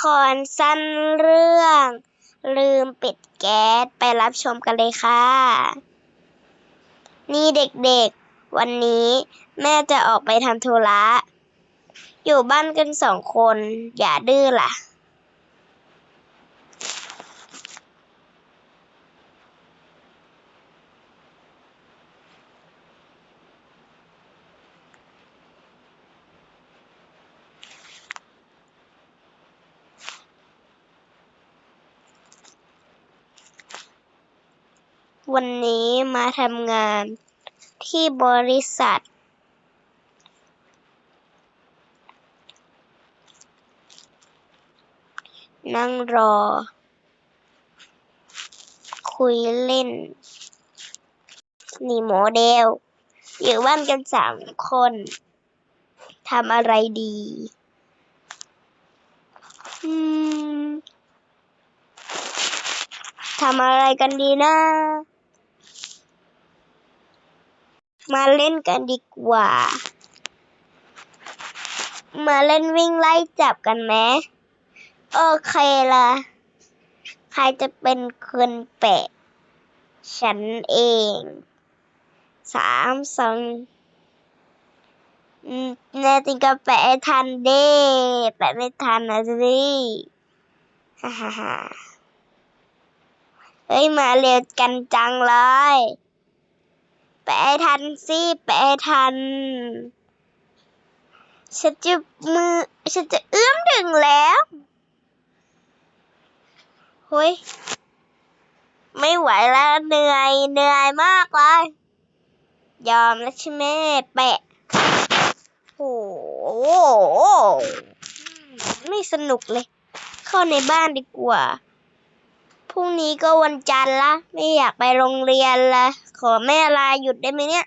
ครสั้นเรื่อง ลืมปิดแก๊สไปรับชมกันเลยค่ะ นี่เด็กๆ วันนี้แม่จะออกไปทำธุระ อยู่บ้านกันสองคนอย่าดื้อล่ะ วันนี้มาทำงานที่บริษัท นั่งรอ คุยเล่น นี่โมเดล อยู่บ้านกันสามคนทำอะไรดี อืมทำอะไรกันดีนะ มาเล่นกันดีกว่า มาเล่นวิ่งไล่จับกันไหมโอเคละใครจะเป็นคนแปะ ฉันเอง สามสองแน่จริงก็แปะให้ทันเด้ แปะไม่ทันนะสิฮ่าฮ่าฮ่าเฮ้ย มาเร็วกันจังเลย แปทันสิแปทัน ฉันจะมือ ฉันจะเอื้อมถึงแล้วเฮ้ย ไม่ไหวแล้วเหนื่อยเหนื่อยมากเลย ยอมแล้วใช่ไหมแปะโอ้โหไม่สนุกเลย เข้าในบ้านดีกว่า พรุ่งนี้ก็วันจันทร์ละ ไม่อยากไปโรงเรียนละ ขอแม่ลาหยุดได้ไหมเนี่ย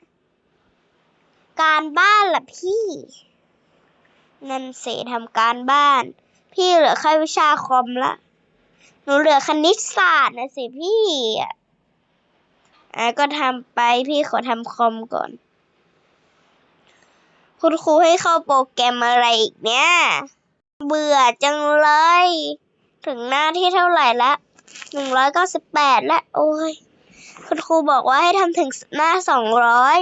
การบ้านล่ะพี่ นั่นเสทำการบ้าน พี่เหลือแค่วิชาคอมละ หนูเหลือคณิตศาสตร์นะสิพี่อะอะก็ทำไปพี่ขอทำคอมก่อน คุณครูให้เข้าโปรแกรมอะไรอีกเนี่ย เบื่อจังเลย ถึงหน้าที่เท่าไหร่และ หนึ่งร้อยเก้าสิบแปดและ โอ้ย คุณครูบอกว่าให้ทำถึงหน้าสองร้อย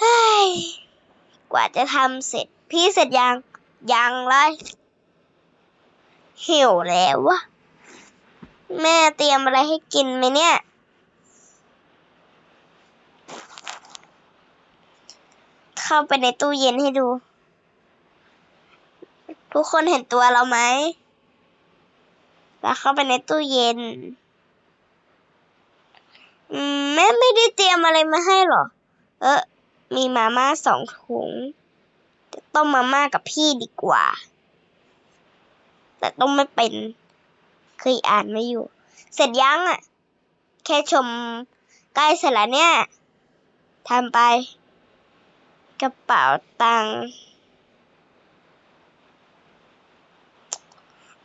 เฮ้ยกว่าจะทำเสร็จ พี่เสร็จยัง ยังเลยหิวแล้ววะแม่เตรียมอะไรให้กินไหมเนี่ย เข้าไปในตู้เย็นให้ดู ทุกคนเห็นตัวเราไหมแล้วเข้าไปในตู้เย็น อืมแม่ไม่ได้เตรียมอะไรมาให้หรอ เออมีมาม่าสองถุงจะต้มมาม่ากับพี่ดีกว่า แต่ต้องไม่เป็น เคยอ่านมาอยู่ เสร็จยังอะ แค่ชมใกล้เสร็จแล้วเนี่ยทำไป กระเป๋าตังค์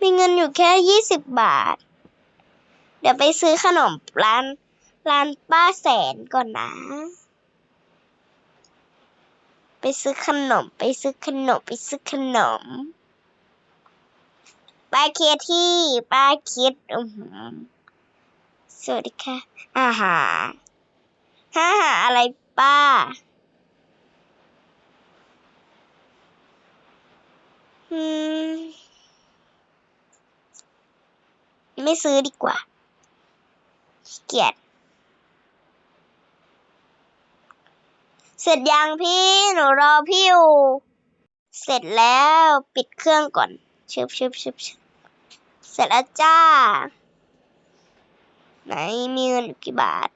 มีเงินอยู่แค่ยี่สิบบาท เดี๋ยวไปซื้อขนมร้านร้านป้าแสนก่อนนะ ไปซื้อขนม ไปซื้อขนม ไปซื้อขนมป้าเคที่ป้าคิดอือหือสวัสดีค่ะ อาหารห้าหาอะไรป้า อืม ไม่ซื้อดีกว่าเกียจเสร็จยังพี่หนูรอพี่อยู่เสร็จแล้วปิดเครื่องก่อนชึบชึบชึบชึบเสร็จแล้วจ้า ไหนมีเงินกี่บาท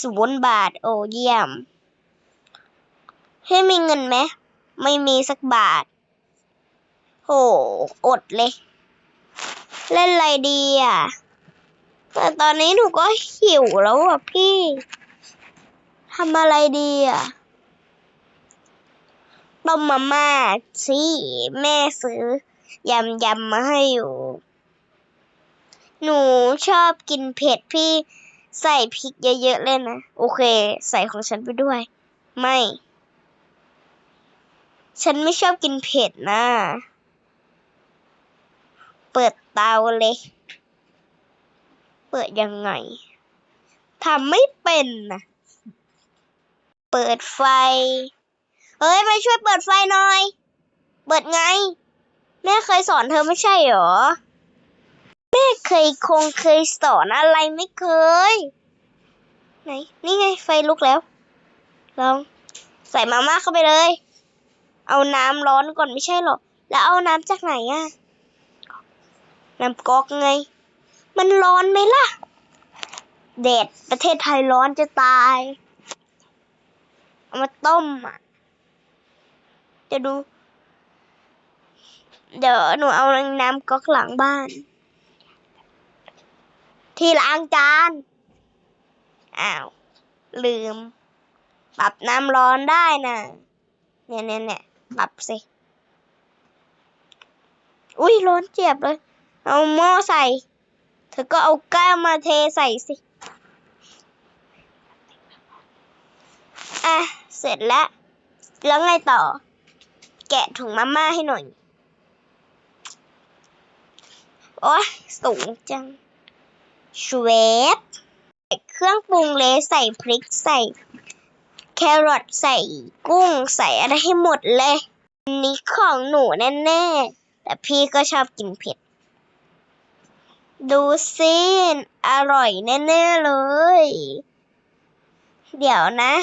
ศูนย์บาท โอ้เยี่ยม ให้มีเงินไหมไม่มีสักบาทโหอดเลย เล่นอะไรดีอะ แต่ตอนนี้หนูก็หิวแล้วอะพี่ทำอะไรดีอะต้มมาม่าสิแม่ซื้อยำยำมาให้อยู่ หนูชอบกินเผ็ดพี่ใส่พริกเยอะๆเลยนะ โอเค ใส่ของฉันไปด้วย ไม่ ฉันไม่ชอบกินเผ็ดนะ เปิดเตาเลย เปิดยังไงทำไม่เป็นนะเปิดไฟเฮ้ยมาช่วยเปิดไฟหน่อย เปิดไง แม่เคยสอนเธอไม่ใช่เหรอ แม่เคยคงเคยสอนอะไรไม่เคย ไหน นี่ไงไฟลุกแล้ว ลองใส่มาม่าเข้าไปเลย เอาน้ำร้อนก่อนไม่ใช่หรอ แล้วเอาน้ำจากไหนอะ น้ำก๊อกไง มันร้อนไหมล่ะ แดดประเทศไทยร้อนจะตาย เอามาต้มอะ จะดู เดี๋ยวหนูเอาน้ำก๊อกหลังบ้าน ที่ล้างจาน อ้าว ลืม ปรับน้ำร้อนได้นะเนี่ยเนี่ยเนี่ยปรับสิ อุ้ยร้อนเจ็บเลย เอาหม้อใส่ เธอก็เอาแก้วมาเทใส่สิ อะ เสร็จแล้ว แล้วไงต่อ แกะถุงมาม่าให้หน่อย โอ้ยสูงจังชเวฟใส่เครื่องปรุงเลใส่พริกใส่ แครอทใส่กุ้งใส่อะไรให้หมดเลย อันนี้ของหนูแน่ ๆ แต่พี่ก็ชอบกินเผ็ด ดูสิอร่อยแน่ๆเลย เดี๋ยวนะ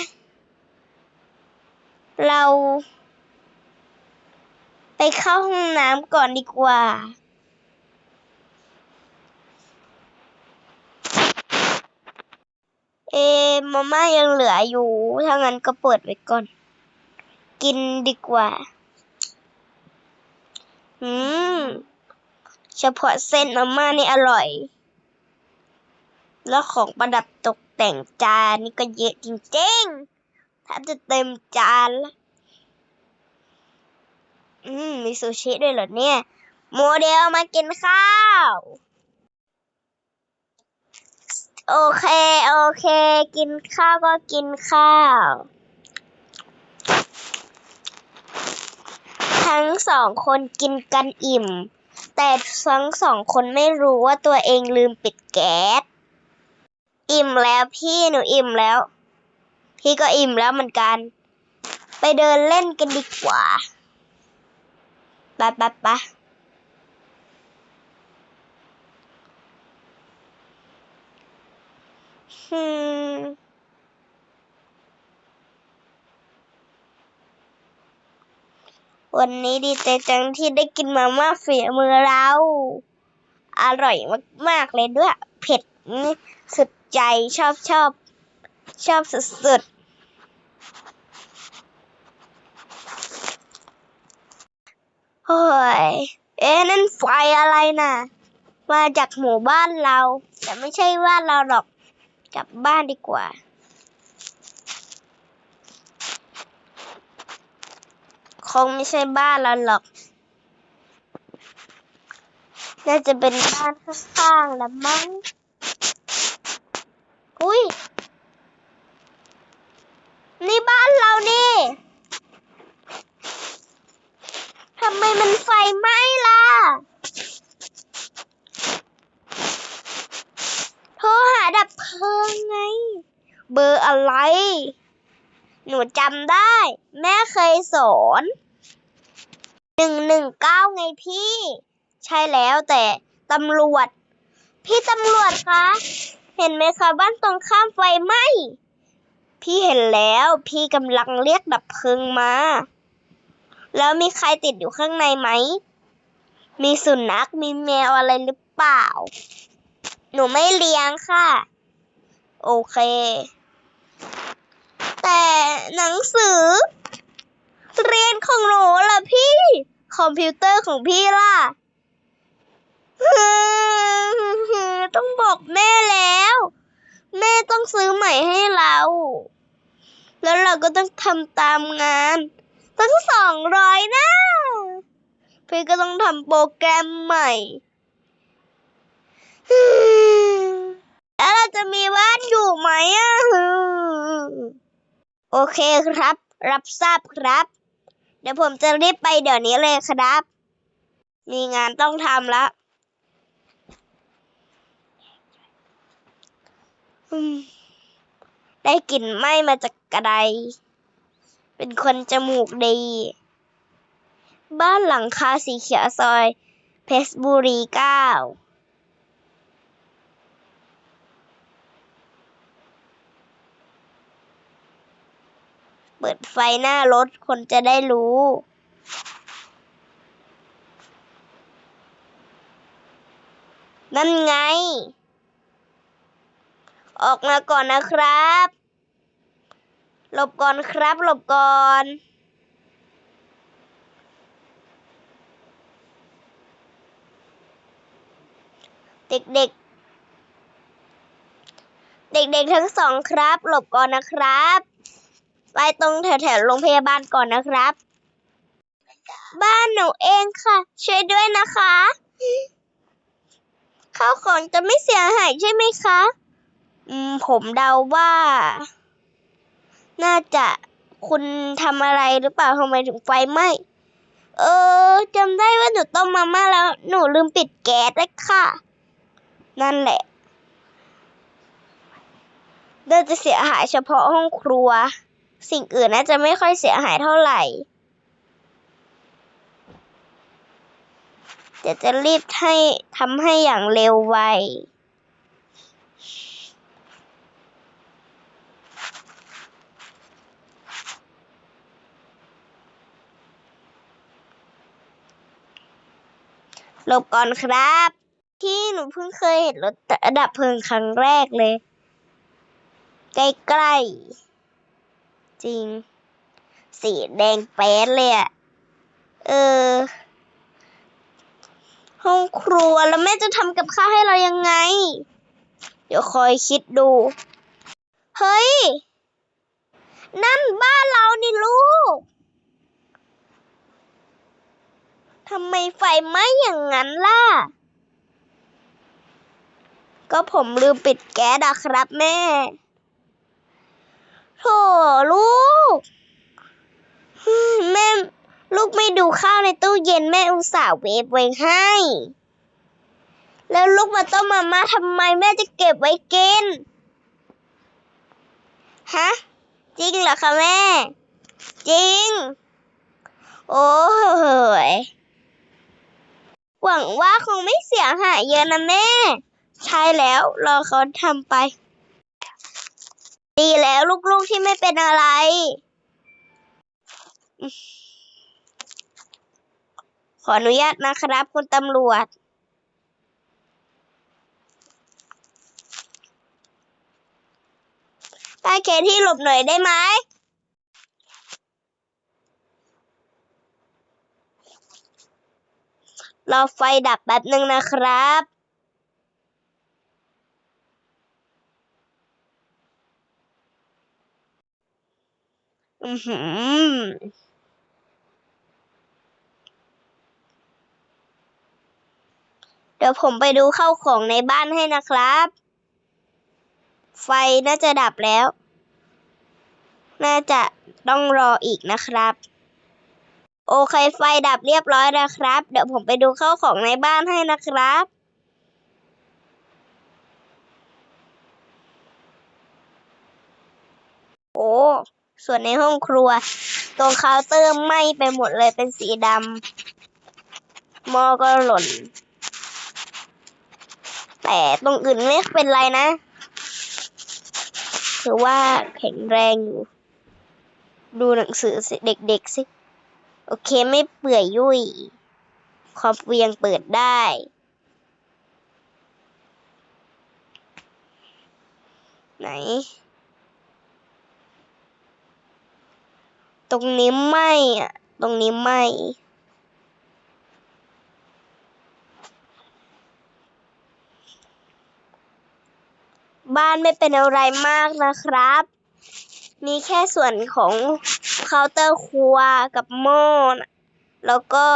เรา ไปเข้าห้องน้ำก่อนดีกว่า เอมาม่ายังเหลืออยู่ ถ้างั้นก็เปิดไว้ก่อน กินดีกว่า อืม เฉพาะเส้นมาม่านี่อร่อย แล้วของประดับตกแต่งจานนี่ก็เยอะจริงๆแทบจะเต็มจานละอืม มีซูชิด้วยเหรอเนี่ย โมเดลมากินข้าว โอเค โอเค กินข้าวก็กินข้าว ทั้งสองคนกินกันอิ่ม แต่ทั้งสองคนไม่รู้ว่าตัวเองลืมปิดแก๊ส อิ่มแล้วพี่หนูอิ่มแล้ว พี่ก็อิ่มแล้วเหมือนกัน ไปเดินเล่นกันดีกว่าไปไปไปอืม วันนี้ดีใจจังที่ได้กินมาม่าฝีมือเรา อร่อยมาก ๆ เลยด้วย เผ็ดนี่สุดใจชอบชอบชอบสุดๆโอ้ย เอ๊ะนั่นไฟอะไรน่ะ มาจากหมู่บ้านเรา แต่ไม่ใช่บ้านเราหรอก กลับบ้านดีกว่า งไม่ใช่บ้านเราหรอก น่าจะเป็นบ้านข้างๆละมั้ง อุ้ย นี่บ้านเรานี่ทำไมมันไฟไหม้ล่ะ โทรหาดับเพลิงไง เบอร์อะไรหนูจำได้ แม่เคยสอน หนึ่งหนึ่งเก้าไงพี่ ใช่แล้วแต่ตำรวจ พี่ตำรวจคะ เห็นไหมคะบ้านตรงข้ามไฟไหม้พี่เห็นแล้วพี่กำลังเรียกดับเพลิงมา แล้วมีใครติดอยู่ข้างในไหม มีสุนัขมีแมวอะไรหรือเปล่า หนูไม่เลี้ยงค่ะ โอเค แต่หนังสือ เรียนของหนูล่ะพี่ คอมพิวเตอร์ของพี่ล่ะ ต้องบอกแม่แล้ว แม่ต้องซื้อใหม่ให้เรา แล้วเราก็ต้องทำตามงานตั้งสองร้อยนะ พี่ก็ต้องทำโปรแกรมใหม่แล้วเราจะมีบ้านอยู่ไหมอะโอเคครับ รับทราบครับ ดี๋ยวผมจะรีบไปเดี๋ยวนี้เลยครับ มีงานต้องทำแล้วได้กลิ่นไหม้มาจากกระได เป็นคนจมูกดี บ้านหลังคาสีเขียวซอย เพชรบุรีเก้า เปิดไฟหน้ารถคนจะได้รู้นั่นไง ออกมาก่อนนะครับ หลบก่อนครับ หลบก่อน เด็กๆเด็กๆทั้งสองครับ หลบก่อนนะครับ ไปตรงแถวๆโรงพยาบาลก่อนนะครับ บ้านหนูเองค่ะ ช่วยด้วยนะคะข้าวของจะไม่เสียหายใช่ไหมคะ อืม ผมเดาว่า น่าจะคุณทำอะไรหรือเปล่าทำไมถึงไฟไหม้เออจำได้ว่าหนูต้มมาม่าแล้ว หนูลืมปิดแก๊สเลยค่ะ นั่นแหละน่าจะเสียหายเฉพาะห้องครัว สิ่งอื่นน่าจะไม่ค่อยเสียหายเท่าไหร่ เดี๋ยวจะรีบให้ทำให้อย่างเร็วไวหลบก่อนครับ ที่หนูเพิ่งเคยเห็นรถดับเพลิงครั้งแรกเลย ใกล้ๆ จริง สีแดงแป๊ดเลยอะเออ ห้องครัวแล้วแม่จะทำกับข้าวให้เรายังไง เดี๋ยวคอยคิดดู เฮ้ย นั่นบ้านเรานี่ลูกทำไมไฟไหม้อย่างนั้นล่ะ ก็ผมลืมปิดแก๊สอะครับแม่ โถลูก แม่ลูกไม่ดูข้าวในตู้เย็นแม่อุตส่าห์เวฟไว้ให้ แล้วลูกมาต้มมาม่าทำไมแม่จะเก็บไว้กิน ฮะ จริงเหรอคะแม่ จริง โอ้ยหวังว่าคงไม่เสียหายเยอะนะแม่ ใช่แล้วรอเขาทำไป ดีแล้วลูกๆที่ไม่เป็นอะไร ขออนุญาตนะครับ คุณตำรวจ ป้าเคที่หลบหน่อยได้ไหมรอไฟดับแป๊บหนึ่งนะครับ อือหือเดี๋ยวผมไปดูเข้าของในบ้านให้นะครับ ไฟน่าจะดับแล้ว น่าจะต้องรออีกนะครับ โอเคไฟดับเรียบร้อยแล้วครับ เดี๋ยวผมไปดูเข้าของในบ้านให้นะครับโอ้ ส่วนในห้องครัว ตรงเคาน์เตอร์ไหม้ไปหมดเลยเป็นสีดำหม้อก็หล่น แต่ตรงอื่นไม่เป็นไรนะ ถือว่าแข็งแรงอยู่ ดูหนังสือเด็กๆสิ โอเคไม่เปื่อยยุ่ยคอมเวียงเปิดได้ไหน รงนี้ไม่อะตรงนี้ไม่ บ้านไม่เป็นอะไรมากนะครับ มีแค่ส่วนของเคาน์เตอร์ครัวกับหม้อนะแล้วก็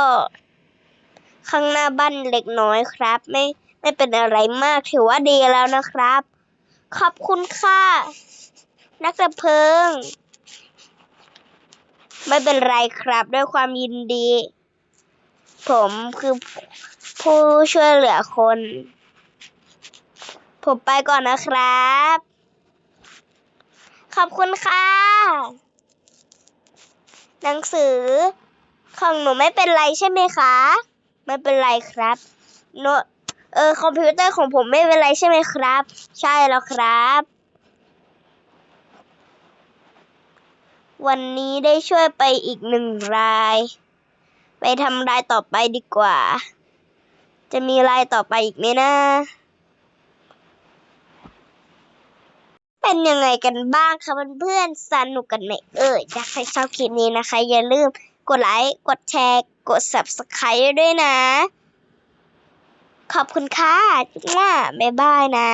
ข้างหน้าบ้านเล็กน้อยครับ ไม่ไม่เป็นอะไรมากถือว่าดีแล้วนะครับ ขอบคุณค่ะ นักดับเพลิง ไม่เป็นไรครับ ด้วยความยินดี ผมคือผู้ช่วยเหลือคน ผมไปก่อนนะครับ ขอบคุณค่ะ หนังสือ ของหนูไม่เป็นไรใช่ไหมคะ ไม่เป็นไรครับโนเออคอมพิวเตอร์ของผมไม่เป็นไรใช่ไหมครับ ใช่แล้วครับ วันนี้ได้ช่วยไปอีกหนึ่งราย ไปทำรายต่อไปดีกว่า จะมีรายต่อไปอีกไหมนะ เป็นยังไงกันบ้างคะเพื่อนๆสนุกกันไหมเอ่ยถ้าใครชอบคลิปนี้นะคะ อย่าลืมกดไลค์ กดแชร์ กด subscribe ด้วยนะ ขอบคุณค่ะจุ๊บว่าบ๊ายบายนะ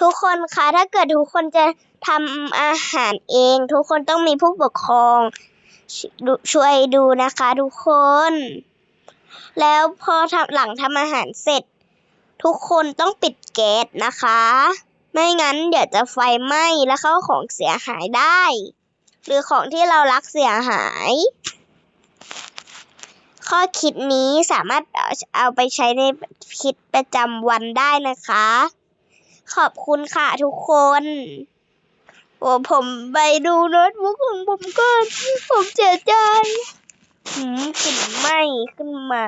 ทุกคนคะถ้าเกิดทุกคนจะ ทำอาหารเอง ทุกคนต้องมีผู้ปกครอง ช่วยดูนะคะทุกคน แล้วพอทำหลังทำอาหารเสร็จ ทุกคนต้องปิดแก๊สนะคะ ไม่งั้นเดี๋ยวจะไฟไหม้แล้วเข้าของเสียหายได้ หรือของที่เรารักเสียหาย ข้อคิดนี้สามารถเอาไปใช้ในคิดประจำวันได้นะคะขอบคุณค่ะทุกคน โอ้ผมไปดูโน้ตบุ๊กของผมก่อน ผมเสียใจหืมกลิ่นไหม้ขึ้นมา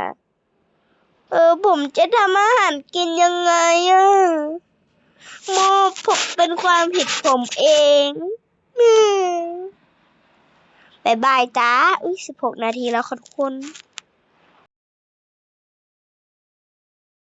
เออ ผมจะทำอาหารกินยังไงอะโมผมเป็นความผิดผมเองบายบายจ้า อุ้ยสิบหกนาทีแล้วขอบคุณ